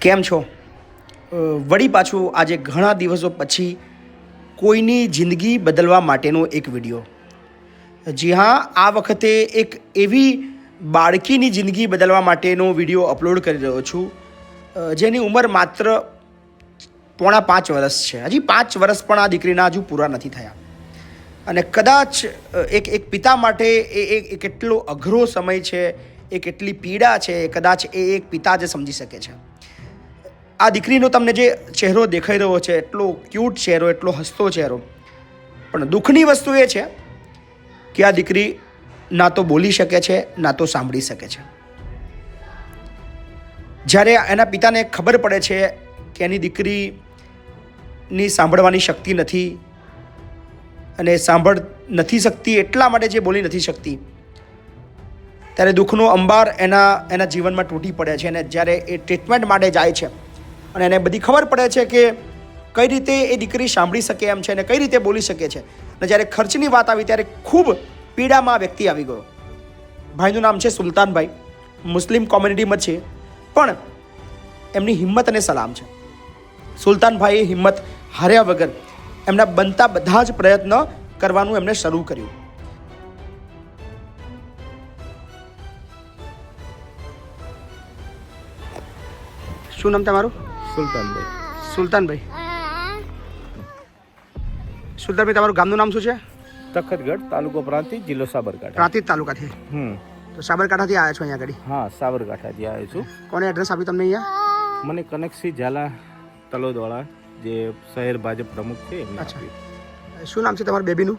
કેમ છો? વળી પાછું આજે ઘણા દિવસો પછી કોઈની જિંદગી બદલવા માટેનો એક વીડિયો. જી હા, આ વખતે એક એવી બાળકીની જિંદગી બદલવા માટેનો વીડિયો અપલોડ કરી રહ્યો છું જેની ઉંમર માત્ર પોણા પાંચ વર્ષ છે. હજી પાંચ વર્ષ પણ આ દીકરીના હજુ પૂરા નથી થયા. અને કદાચ એક એક પિતા માટે એ કેટલો અઘરો સમય છે એ કેટલી પીડા છે કદાચ એ એક પિતા જ સમજી શકે છે. આ દીકરીનો તમને જે ચહેરો દેખાઈ રહ્યો છે, એટલો ક્યુટ ચહેરો, એટલો હસતો ચહેરો, પણ દુઃખની વસ્તુ એ છે કે આ દીકરી ના તો બોલી શકે છે, ના તો સાંભળી શકે છે. જ્યારે એના પિતાને ખબર પડે છે કે એની દીકરીની સાંભળવાની શક્તિ નથી અને સાંભળ નથી શકતી એટલા માટે જે બોલી નથી શકતી ત્યારે દુઃખનો અંબાર એના એના જીવનમાં તૂટી પડે છે અને જ્યારે એ ટ્રીટમેન્ટ માટે જાય છે અને એને બધી ખબર પડે છે કે કઈ રીતે એ દીકરી સાંભળી શકે એમ છે અને કઈ રીતે બોલી શકે છે. અને જ્યારે ખર્ચની વાત આવી ત્યારે ખૂબ પીડામાં વ્યક્તિ આવી ગયો. ભાઈનું નામ છે સુલતાનભાઈ. મુસ્લિમ કોમ્યુનિટીમાં છે. પણ એમની હિંમત અને સલામ છે. સુલતાનભાઈએ હિંમત હાર્યા વગર એમના બનતા બધા જ પ્રયત્ન કરવાનું એમણે શરૂ કર્યું. શું નામ તમારું? સુલતાનભાઈ. સુલતાનભાઈ. સુલતાનભાઈ તમારું ગામનું નામ શું છે? તખતગઢ તાલુકો પ્રાંતિજ જિલ્લો સાબરકાંઠા. પ્રાંતિજ તાલુકાથી. હમ. તો સાબરકાંઠાથી આવ્યા છો અહીંયા આગળ? હા સાબરકાંઠાથી આવ્યો છું. કોને એડ્રેસ આપ્યું તમને અહીંયા? મને કનકસિંહ ઝાલા તલોદવાળા જે શહેર ભાજપ પ્રમુખ છે એમને અચ્છા. શું નામ છે તમારા બેબીનું?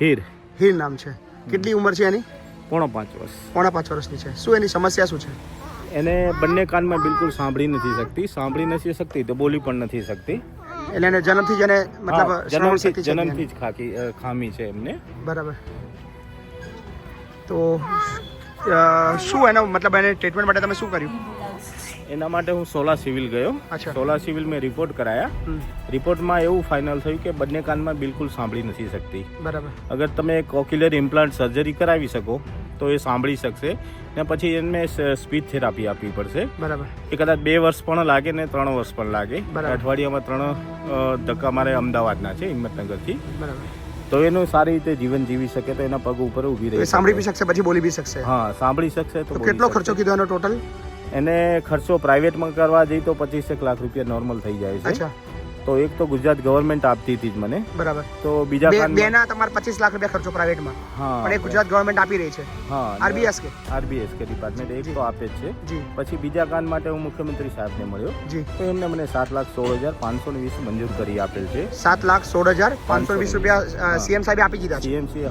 હીર. હીર નામ છે. કેટલી ઉંમર છે એની? પોણા પાંચ વર્ષ. પોણા પાંચ વર્ષની છે. શું એની સમસ્યા શું છે? એને બંને કાનમાં બિલકુલ સાંભળી નથી શકતી સાંભળી નથી શકતી તો બોલી પણ નથી શકતી. એટલે એને જન્મથી જ એને મતલબ જન્મથી જન્મથી જ ખાકી ખામી છે એમને. બરાબર. તો શું એનો મતલબ એને ટ્રીટમેન્ટ માટે તમે શું કર્યું? એના માટે હું સોલા સિવિલ ગયો. સોલા સિવિલ મેં રિપોર્ટ કરાયા. રિપોર્ટમાં એવું ફાઇનલ થયું કે બંને કાનમાં બિલકુલ સાંભળી નથી શકતી. બરાબર. અગર તમે કોક્યુલર ઇમ્પ્લાન્ટ સર્જરી કરાવી શકો તો એ સાંભળી શકશે. ને પછી એને સ્પીચ થેરાપી આપવી પડશે. બરાબર. એ કદાચ બે વર્ષ પણ લાગે ને ત્રણ વર્ષ પણ લાગે. અઠવાડિયામાં ત્રણ ધક્કા મારે અમદાવાદના છે હિંમતનગરથી. બરાબર. તો એનું સારી રીતે જીવન જીવી શકે તો એના પગ ઉપર ઊભી રહે સાંભળી બી શકશે પછી બોલી બી શકશે. હા સાંભળી શકશે તો કેટલો ખર્ચો કીધો એનો ટોટલ એને ખર્ચો પ્રાઇવેટમાં કરવા જઈ તો પચીસેક લાખ રૂપિયા નોર્મલ થઈ જાય છે. અચ્છા. તો એક તો ગુજરાત ગવર્મેન્ટ આપતી હતી જ મને. બરાબર. તો બીજા બે તમારે પચીસ લાખ રૂપિયા ખર્ચો પ્રાઇવેટમાં હા. પણ એક ગુજરાત ગવર્મેન્ટ આપી રહી છે. હા આરબીએસ કે. આરબીએસ કે ડિપાર્ટમેન્ટ એક તો આપે જ છે. પછી બીજા કાન માટે હું મુખ્યમંત્રી સાહેબને મળ્યો. તો એમને મને સાત લાખ સોળ હજાર પાંચસો વીસ મંજૂર કરી આપેલ છે. સાત લાખ સોળ હજાર પાંચસો વીસ રૂપિયા સીએમ સાહેબ આપી દીધા છે. સીએમસી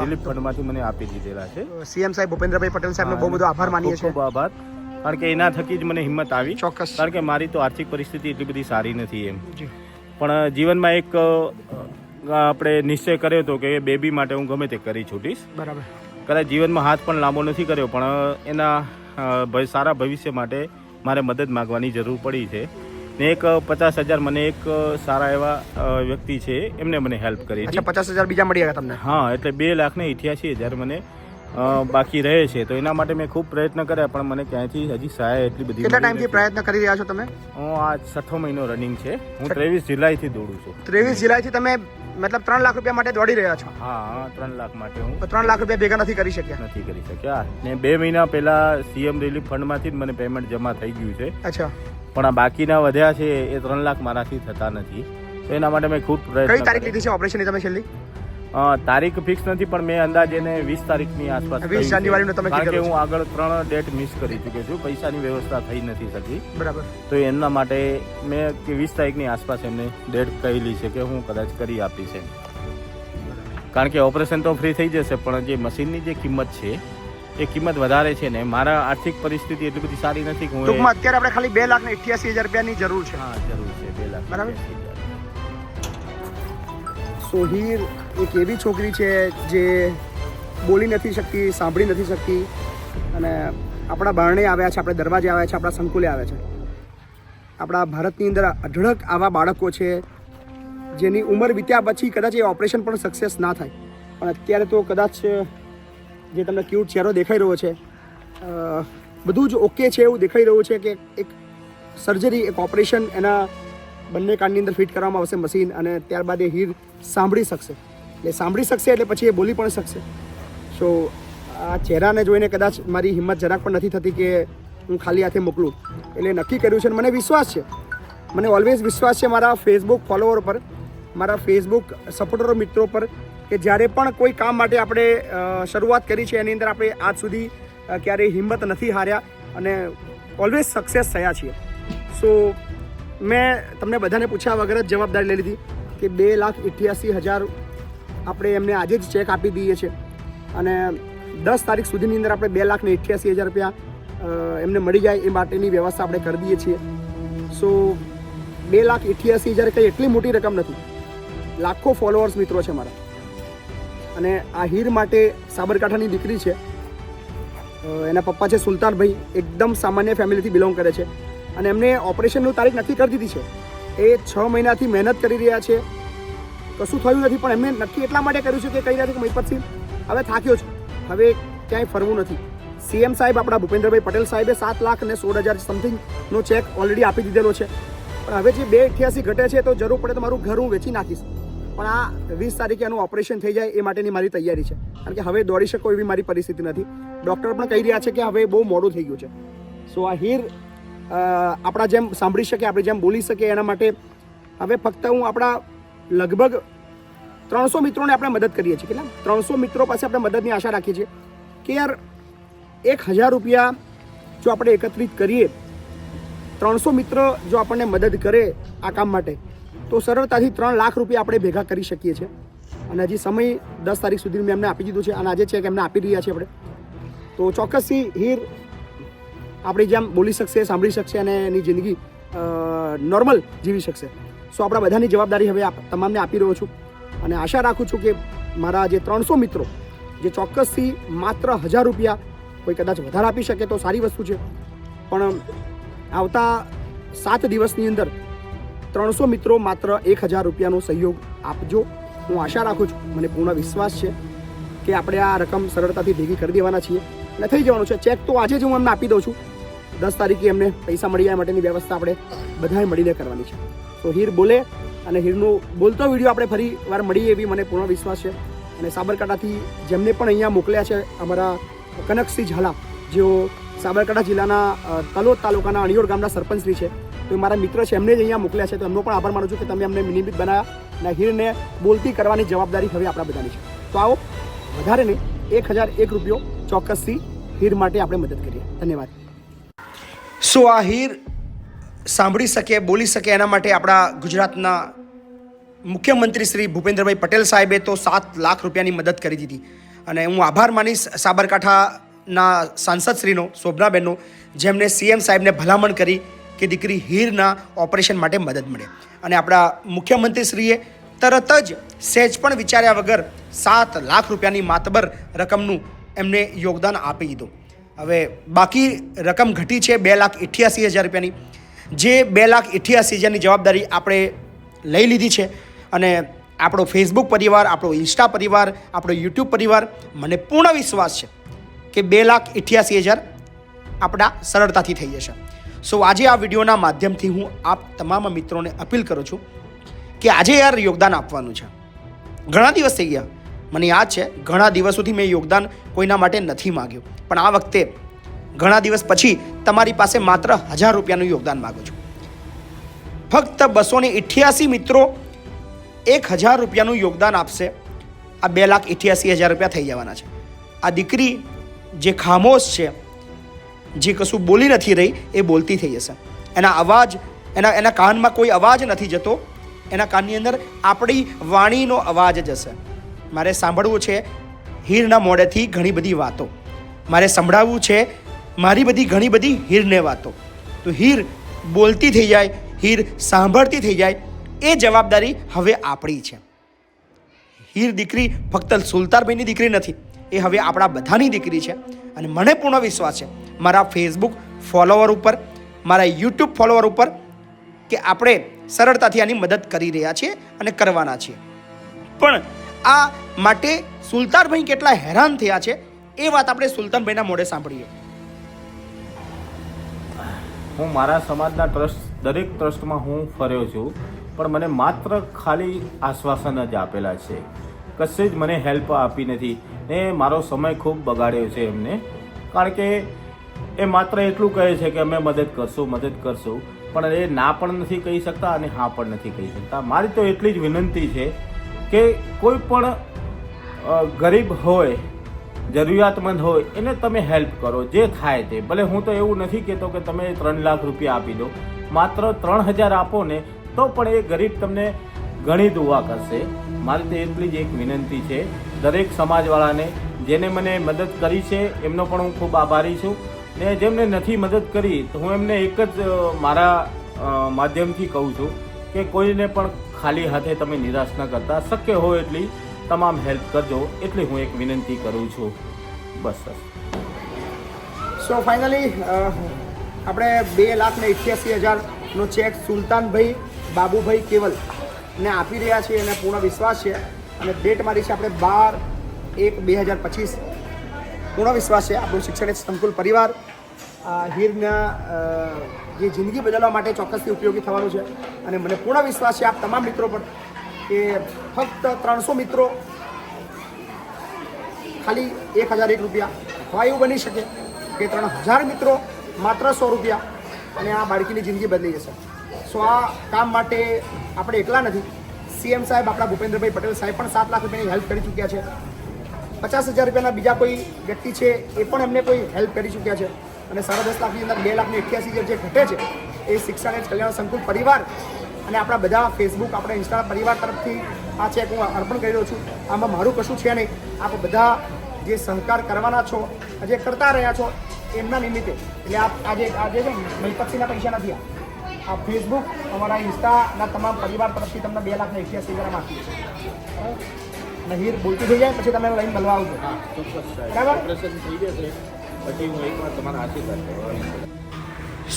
રિલીફ ફંડમાંથી મને આપી દીધેલા છે. સીએમ સાહેબ ભૂપેન્દ્રભાઈ પટેલ સાહેબનો બહુ બધો આભાર માનીએ છીએ. ખૂબ આભાર. કારણ કે એના થકી જ મને હિંમત આવી. ચોક્કસ. કારણ કે મારી તો આર્થિક પરિસ્થિતિ એટલી બધી સારી નથી એમ. પણ જીવનમાં એક આપણે નિશ્ચય કર્યો હતો કે બેબી માટે હું ગમે તે કરી છૂટીશ. બરાબર. કદાચ જીવનમાં હાથ પણ લાંબો નથી કર્યો પણ એના સારા ભવિષ્ય માટે મારે મદદ માગવાની જરૂર પડી છે. ને એક પચાસ હજાર મને એક સારા એવા વ્યક્તિ છે એમને મને હેલ્પ કરી પચાસ હજાર બીજા મળી ગયા તમને? હા એટલે બે લાખ ને અઠ્યાસી હજાર મને બાકી રહે છે. તો એના માટે મેં ખૂબ પ્રયત્ન કર્યા પણ મને ક્યાંયથી હજી સહાય એટલી બધી કેટલા ટાઈમથી પ્રયત્ન કરી રહ્યા છો તમે? હું આ છઠ્ઠો મહિનો રનિંગ છે. હું ત્રેવીસ જુલાઈથી દોડું છું. ત્રેવીસ જુલાઈથી તમે મતલબ ત્રણ લાખ રૂપિયા માટે દોડી રહ્યા છો? હા ત્રણ લાખ માટે હું ત્રણ લાખ રૂપિયા ભેગા નથી કરી શક્યા? નથી કરી શક્યા. ને બે મહિના પહેલા સીએમ રિલીફ ફંડમાંથી જ મને પેમેન્ટ જમા થઈ ગયું છે. અચ્છા. પણ આ બાકીના વધ્યા છે એ ત્રણ લાખ મારાથી થતા નથી. તો એના માટે મેં ખૂબ કઈ તારીખ. લીધી છે ઓપરેશનની તમે છેલ્લી? તારીખ ફિક્સ નથી પણ મેં અંદાજે એને વીસ તારીખની આસપાસ વીસ જાન્યુઆરી તમે કારણ કે હું આગળ ત્રણ ડેટ મિસ કરી ચૂક્યો છું પૈસાની વ્યવસ્થા થઈ નથી શકી. બરાબર. તો એમના માટે મેં કે વીસ તારીખની આસપાસ એમને ડેટ કહેલી છે કે હું કદાચ કરી આપીશ એમ. કારણ કે ઓપરેશન તો ફ્રી થઈ જશે પણ જે મશીનની જે કિંમત છે એ કિંમત વધારે છે ને મારા આર્થિક પરિસ્થિતિ એટલી બધી સારી નથી કે હું ટૂંકમાં અત્યારે આપણે ખાલી બે લાખ ને અઠ્યાસી હજાર રૂપિયાની જરૂર છે. હા જરૂર છે બે લાખ બરાબર. સોહીર એક એવી છોકરી છે જે બોલી નથી શકતી, સાંભળી નથી શકતી અને આપણા બારણે આવ્યા છે, આપણે દરવાજે આવ્યા છે, આપણા સંકુલે આવ્યા છે. આપણા ભારતની અંદર અઢળક આવા બાળકો છે જેની ઉંમર વીત્યા પછી કદાચ એ ઓપરેશન પણ સક્સેસ ના થાય. પણ અત્યારે તો કદાચ જે તમને ક્યુટ ચહેરો દેખાઈ રહ્યો છે બધું જ ઓકે છે એવું દેખાઈ રહ્યું છે કે એક સર્જરી એક ઓપરેશન એના બંને કાનની અંદર ફિટ કરવામાં આવશે મશીન અને ત્યારબાદ એ હીર સાંભળી શકશે. એટલે સાંભળી શકશે એટલે પછી એ બોલી પણ શકશે. સો આ ચહેરાને જોઈને કદાચ મારી હિંમત જરાક પણ નથી થતી કે હું ખાલી હાથે મોકલું. એટલે નક્કી કર્યું છે અને મને વિશ્વાસ છે. મને ઓલવેઝ વિશ્વાસ છે મારા ફેસબુક ફોલોવર પર, મારા ફેસબુક સપોર્ટરો મિત્રો પર, કે જ્યારે પણ કોઈ કામ માટે આપણે શરૂઆત કરી છે, એની અંદર આપણે આજ સુધી ક્યારેય હિંમત નથી હાર્યા અને ઓલવેઝ સક્સેસ થયા છીએ. સો મેં તમને બધાને પૂછ્યા વગર જ જવાબદારી લીધી કે બે લાખ અઠ્યાસી હજાર આપણે એમને આજે જ ચેક આપી દઈએ છીએ. અને દસ તારીખ સુધીની અંદર આપણે બે લાખને અઠ્યાસી હજાર રૂપિયા એમને મળી જાય એ માટેની વ્યવસ્થા આપણે કરી દઈએ છીએ. સો બે લાખ અઠ્યાસી હજાર કંઈ એટલી મોટી રકમ નથી. લાખો ફોલોઅર્સ મિત્રો છે મારા. અને આ હીર માટે સાબરકાંઠાની દીકરી છે. એના પપ્પા છે સુલતાનભાઈ. એકદમ સામાન્ય ફેમિલીથી બિલોંગ કરે છે. અને એમને ઓપરેશનનું તારીખ નક્કી કરી દીધી છે. એ છ મહિનાથી મહેનત કરી રહ્યા છે. કશું થયું નથી? પણ એમને નક્કી એટલા માટે કર્યું છે કે કહી રહ્યા છે કે મહિપતસિંહ હવે થાક્યો છું. હવે ક્યાંય ફરવું નથી. સીએમ સાહેબ આપણા ભૂપેન્દ્રભાઈ પટેલ સાહેબે સાત લાખ અને સોળ હજાર સમથિંગનો ચેક ઓલરેડી આપી દીધેલો છે. પણ હવે જે બે અઠ્યાસી ઘટે છે તો જરૂર પડે તો મારું ઘર હું વેચી નાખીશ. પણ આ વીસ તારીખે એનું ઓપરેશન થઈ જાય એ માટેની મારી તૈયારી છે. કારણ કે હવે દોડી શકો એવી મારી પરિસ્થિતિ નથી. ડૉક્ટર પણ કહી રહ્યા છે કે હવે બહુ મોડું થઈ ગયું છે. સો આ હીર આપણા જેમ સાંભળી શકે, આપણે જેમ બોલી શકીએ એના માટે હવે ફક્ત હું આપણા લગભગ ત્રણસો મિત્રોને આપણે મદદ કરીએ છીએ. કેટલા? ત્રણસો મિત્રો પાસે આપણે મદદની આશા રાખીએ છીએ કે યાર, એક હજાર રૂપિયા જો આપણે એકત્રિત કરીએ, ત્રણસો મિત્ર જો આપણને મદદ કરે આ કામ માટે, તો સરળતાથી ત્રણ લાખ રૂપિયા આપણે ભેગા કરી શકીએ છીએ. અને હજી સમય દસ તારીખ સુધી મેં એમને આપી દીધું છે. અને આજે ચેક એમને આપી રહ્યા છીએ આપણે. તો ચોક્કસથી હીર આપણી જેમ બોલી શકશે, સાંભળી શકશે અને એની જિંદગી નોર્મલ જીવી શકશે. સો આપણા બધાની જવાબદારી હવે તમામને આપી રહ્યો છું. અને આશા રાખું છું કે મારા જે ત્રણસો મિત્રો, જે ચોક્કસથી માત્ર હજાર રૂપિયા કોઈ કદાચ વધારે આપી શકે તો સારી વસ્તુ છે. પણ આવતા સાત દિવસની અંદર ત્રણસો મિત્રો માત્ર એક હજાર રૂપિયાનો સહયોગ આપજો. હું આશા રાખું છું, મને પૂર્ણ વિશ્વાસ છે કે આપણે આ રકમ સરળતાથી ભેગી કરી દેવાના છીએ. અને થઈ જવાનું છે. ચેક તો આજે જ હું એમને આપી દઉં છું. દસ તારીખે એમને પૈસા મળી જાય માટેની વ્યવસ્થા આપણે બધાએ મળીને કરવાની છે. તો હીર બોલે અને હીરનો બોલતો વીડિયો આપણે ફરી વાર મળીએ એવી મને પૂર્ણ વિશ્વાસ છે. અને સાબરકાંઠાથી જેમને પણ અહીંયા મોકલ્યા છે અમારા કનકસિંહ ઝાલા, જેઓ સાબરકાંઠા જિલ્લાના તલોદ તાલુકાના અણિયોડ ગામના સરપંચશ્રી છે, તો મારા મિત્ર છે, એમને જ અહીંયા મોકલ્યા છે. તો એમનો પણ આભાર માનું છું કે તમે અમને નિમિત્ત બનાવ્યા અને હીરને બોલતી કરવાની જવાબદારી હવે આપણા બધાની છે. તો આવો, વધારે નહીં, એક હજાર એક રૂપિયો ચોક્કસથી હીર માટે આપણે મદદ કરીએ. ધન્યવાદ. શું આ હીર સાંભળી શકે, બોલી શકે એના માટે આપણા ગુજરાતના મુખ્યમંત્રી શ્રી ભૂપેન્દ્રભાઈ પટેલ સાહેબે તો સાત લાખ રૂપિયાની મદદ કરી દીધી. અને હું આભાર માનીશ સાબરકાંઠાના સાંસદશ્રીનો, શોભનાબેનનો જેમણે સીએમ સાહેબને ભલામણ કરી કે દીકરી હીરના ઓપરેશન માટે મદદ મળે. અને આપણા મુખ્યમંત્રીશ્રીએ તરત જ સહેજ પણ વિચાર્યા વગર સાત લાખ રૂપિયાની માતબર રકમનું એમને યોગદાન આપી દીધું. હવે બાકી રકમ ઘટી છે બે લાખ અઠ્યાસી હજાર રૂપિયાની. જે બે લાખ અઠ્યાસી હજારની જવાબદારી આપણે લઈ લીધી છે અને આપણો ફેસબુક પરિવાર, આપણો ઇન્સ્ટા પરિવાર, આપણો યુટ્યુબ પરિવાર, મને પૂર્ણ વિશ્વાસ છે કે બે લાખ અઠ્યાસી હજાર આપણા સરળતાથી થઈ જશે. સો આજે આ વિડીયોના માધ્યમથી હું આપ તમામ મિત્રોને અપીલ કરું છું કે આજે યાર યોગદાન આપવાનું છે. ઘણા દિવસ થઈ ગયા. મને યાદ છે, ઘણા દિવસોથી મેં યોગદાન કોઈના માટે નથી માગ્યું. પણ આ વખતે, ઘણા દિવસ પછી તમારી પાસે માત્ર હજાર રૂપિયાનું યોગદાન માગું છું. ફક્ત બસો ને અઠ્યાસી મિત્રો એક હજાર રૂપિયાનું યોગદાન આપશે. આ બે લાખ ઇઠ્યાસી હજાર રૂપિયા થઈ જવાના છે. આ દીકરી જે ખામોશ છે, જે કશું બોલી નથી રહી, એ બોલતી થઈ જશે. એના અવાજ, એના એના કાનમાં કોઈ અવાજ નથી જતો. એના કાનની અંદર આપણી વાણીનો અવાજ જ હશે. મારે સાંભળવું છે હીરના મોડેથી ઘણી બધી વાતો. મારે સંભળાવવું છે મારી બધી ઘણી બધી હીરને વાતો. તો હીર બોલતી થઈ જાય, હીર સાંભળતી થઈ જાય, એ જવાબદારી હવે આપણી છે. હીર દીકરી ફક્ત સુલતાનભાઈની દીકરી નથી, એ હવે આપણા બધાની દીકરી છે. અને મને પૂર્ણ વિશ્વાસ છે, મારા ફેસબુક ફોલોવર ઉપર, મારા યુટ્યુબ ફોલોવર ઉપર કે આપણે સરળતાથી આની મદદ કરી રહ્યા છીએ અને કરવાના છીએ. પણ આ માટે સુલતાનભાઈ કેટલા હેરાન થયા છે, એ વાત આપણે સુલતાનભાઈના મોઢે સાંભળીએ. હું મારા સમાજના ટ્રસ્ટ, દરેક ટ્રસ્ટમાં હું ફર્યો છું, પણ મને માત્ર ખાલી આશ્વાસન જ આપેલા છે. કશે જ મને હેલ્પ આપી નથી ને મારો સમય ખૂબ બગાડ્યો છે એમને. કારણ કે એ માત્ર એટલું કહે છે કે અમે મદદ કરશું મદદ કરશું, પણ એ ના પણ નથી કહી શકતા અને હા પણ નથી કહી શકતા. મારી તો એટલી જ વિનંતી છે કે કોઈ પણ ગરીબ હોય, જરૂરિયાતમંદ હોય, એને તમે હેલ્પ કરો, જે થાય તે. ભલે હું તો એવું નથી કહેતો કે તમે ત્રણ લાખ રૂપિયા આપી દો. માત્ર ત્રણ હજાર આપો ને, તો પણ એ ગરીબ તમને ઘણી દુઆ કરશે. મારી તો એટલી જ એક વિનંતી છે, દરેક સમાજવાળાને, જેને મને મદદ કરી છે, એમનો પણ હું ખૂબ આભારી છું. ને જેમને નથી મદદ કરી, તો હું એમને એક જ મારા માધ્યમથી કહું છું. કે કોઈને પણ ખાલી હાથે તમે નિરાશ ન કરતા. શક્ય હોય એટલી તમામ હેલ્પ કરજો. એટલી હું એક વિનંતી કરું છું. બસ બસ. સો ફાઇનલી આપણે બે લાખ ને અઠ્યાસી હજારનો ચેક સુલતાનભાઈ, બાબુભાઈ કેવલ ને આપી રહ્યા છીએ. અને પૂર્ણ વિશ્વાસ છે. અને ડેટ મારી છે આપણે બાર એક બે હજાર પચીસ. પૂર્ણ વિશ્વાસ છે આપણું શિક્ષણ સંકુલ પરિવાર. હીરના જે જિંદગી બદલવા માટે ચોક્કસથી ઉપયોગી થવાનું છે. અને મને પૂર્ણ વિશ્વાસ છે આપ તમામ મિત્રો પર કે ફક્ત ત્રણસો મિત્રો ખાલી એક હજાર એક રૂપિયા અથવા એવું બની શકે કે ત્રણ હજાર મિત્રો માત્ર સો રૂપિયા અને આ બાળકીની જિંદગી બદલી જશે. સો આ કામ માટે આપણે એકલા નથી. સીએમ સાહેબ આપણા ભૂપેન્દ્રભાઈ પટેલ સાહેબ પણ સાત લાખ રૂપિયાની હેલ્પ કરી ચૂક્યા છે. પચાસ હજાર રૂપિયાના બીજા કોઈ વ્યક્તિ છે એ પણ એમને કોઈ હેલ્પ કરી ચૂક્યા છે. અને સાડા દસ લાખની અંદર બે લાખની અઠ્યાસી હજાર જે ઘટે છે એ શિક્ષણ એ કલ્યાણ સંકુલ પરિવાર અને આપણા બધા ફેસબુક આપણા ઇન્સ્ટા પરિવાર તરફથી આ ચેક હું અર્પણ કરી રહ્યો છું. આમાં મારું કશું છે નહીં. આપ બધા જે સહકાર કરવાના છો જે કરતા રહ્યા છો એમના નિમિત્તે. એટલે આપ આજે આજે છે ને પૈસા નથી આ આ ફેસબુક અમારા ઇન્સ્ટાના તમામ પરિવાર તરફથી તમને બે લાખને અઠ્યાસી હજાર આપીએ છીએ. નહીર બોલતી થઈ જાય પછી તમે લઈને મળવા આવજો. બરાબર? પછી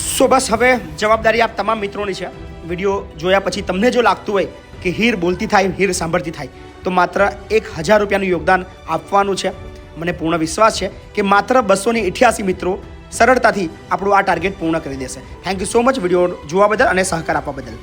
સો બસ હવે જવાબદારી આપ તમામ મિત્રોની છે. વીડિયો જોયા પછી તમને જો લાગતું હોય કે હીર બોલતી થાય, હીર સાંભળતી થાય, તો માત્ર એક હજાર રૂપિયાનું યોગદાન આપવાનું છે. મને પૂર્ણ વિશ્વાસ છે કે માત્ર બસોની અઠ્યાસી મિત્રો સરળતાથી આપણું આ ટાર્ગેટ પૂર્ણ કરી દેશે. Thank you so much video જોવા બદલ અને સહકાર આપવા બદલ.